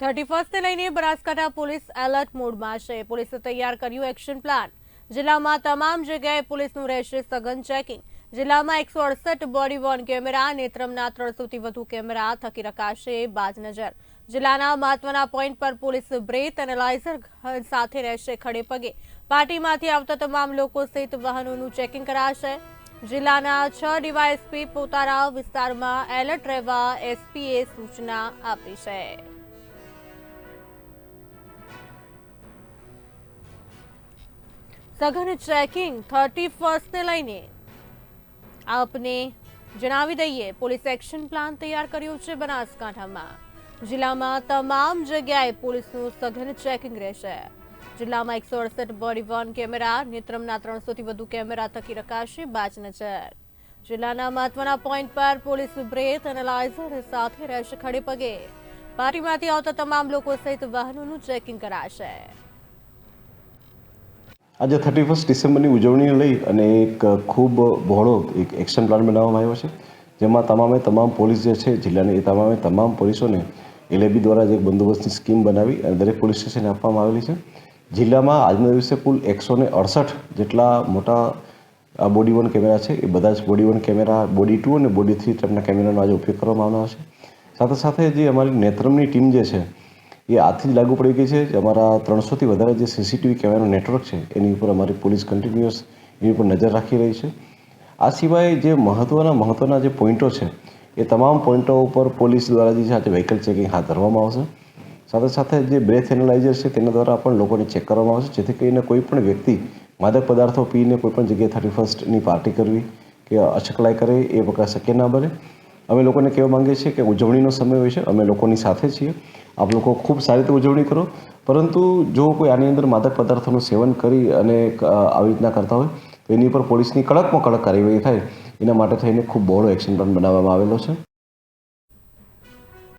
Thirty ફર્સ્ટને લઈને Banaskantha police alert મોડમાં છે. પોલીસે તૈયાર કર્યું એક્શન પ્લાન. જિલ્લામાં તમામ જગ્યાએ પોલીસનું રહેશે સઘન ચેકિંગ. જિલ્લામાં એકસો અડસઠ બોડી વોર્ન કેમેરા નેત્રમના ત્રણસોથી વધુ કેમેરા થકી રખાશે બાજ નજર. જિલ્લાના મહત્વના પોઈન્ટ પર પોલીસ બ્રેથ એનાલાઇઝર સાથે રહેશે ખડે પગે. પાર્ટીમાંથી આવતા તમામ લોકો સહિત વાહનોનું ચેકિંગ કરાશે. જિલ્લાના છ ડીવાયએસપી પોતાના વિસ્તારમાં એલર્ટ રહેવા એસપીએ સૂચના આપી છે. સઘન ચેકિંગ થર્ટી ફર્સ્ટને લઈને આપને જણાવી દઈએ, પોલીસ એક્શન પ્લાન તૈયાર કર્યો છે બનાસકાંઠામાં. જિલ્લામાં તમામ જગ્યાએ પોલીસનું સઘન ચેકિંગ રહેશે. જિલ્લામાં એકસો અડસઠ બોડી વન કેમેરા નેત્રમના ત્રણસોથી વધુ કેમેરા થકી રખાશે બાજ નજર જિલ્લાના મહત્વના પોઈન્ટ પર પોલીસ બ્રેથ એનાલાઇઝર સાથે રહેશે ખડે પગે. પાર્ટીમાંથી આવતા તમામ લોકો સહિત વાહનોનું ચેકિંગ કરાશે. આજે થર્ટી ફર્સ્ટ ડિસેમ્બરની ઉજવણીને લઈ અને એક ખૂબ બહોળો એક એક્શન પ્લાન બનાવવામાં આવ્યો છે, જેમાં તમામે તમામ પોલીસ જે છે, જિલ્લાની એ તમામે તમામ પોલીસોને એલએબી દ્વારા જે એક બંદોબસ્તની સ્કીમ બનાવી અને દરેક પોલીસ સ્ટેશને આપવામાં આવેલી છે. જિલ્લામાં આજના દિવસે કુલ એકસો ને અડસઠ જેટલા મોટા બોડી વન કેમેરા છે, એ બધા જ body one camera body two અને બોડી થ્રી ટાઈપના કેમેરાનો આજે ઉપયોગ કરવામાં આવનાર છે. સાથે સાથે જે અમારી નેત્રમની ટીમ જે છે એ આજથી જ લાગુ પડી ગઈ છે અમારા ત્રણસોથી વધારે જે સીસીટીવી કેમેરાનું નેટવર્ક છે, એની ઉપર અમારી પોલીસ કન્ટિન્યુઅસ એની ઉપર નજર રાખી રહી છે. આ સિવાય જે મહત્ત્વના મહત્ત્વના જે પોઈન્ટો છે, એ તમામ પોઈન્ટો ઉપર પોલીસ દ્વારા જે છે વ્હીકલ ચેકિંગ હાથ ધરવામાં આવશે. સાથે સાથે જે બ્રેથ એનાલાઇઝર છે, તેના દ્વારા પણ લોકોને ચેક કરવામાં આવશે, જેથી કરીને કોઈ પણ વ્યક્તિ માદક પદાર્થો પીને કોઈ પણ જગ્યાએ થર્ટી ફર્સ્ટની પાર્ટી કરવી કે અછકલાઈ કરે એ વખત શક્ય ના બને. અમે લોકોને કહેવા માંગીએ છીએ કે ઉજવણીનો સમય હોય છે, અમે લોકોની સાથે છીએ. આપ લોકો ખૂબ સારી રીતે ઉજવણી કરો. પરંતુ જો કોઈ આની અંદર માદક પદાર્થોનું સેવન કરી અને આવી રીતના કરતા હોય, તો એની ઉપર પોલીસની કડકમાં કડક કાર્યવાહી થાય. એના માટે થઈને ખૂબ બહોળો એક્શન પ્લાન બનાવવામાં આવેલો છે.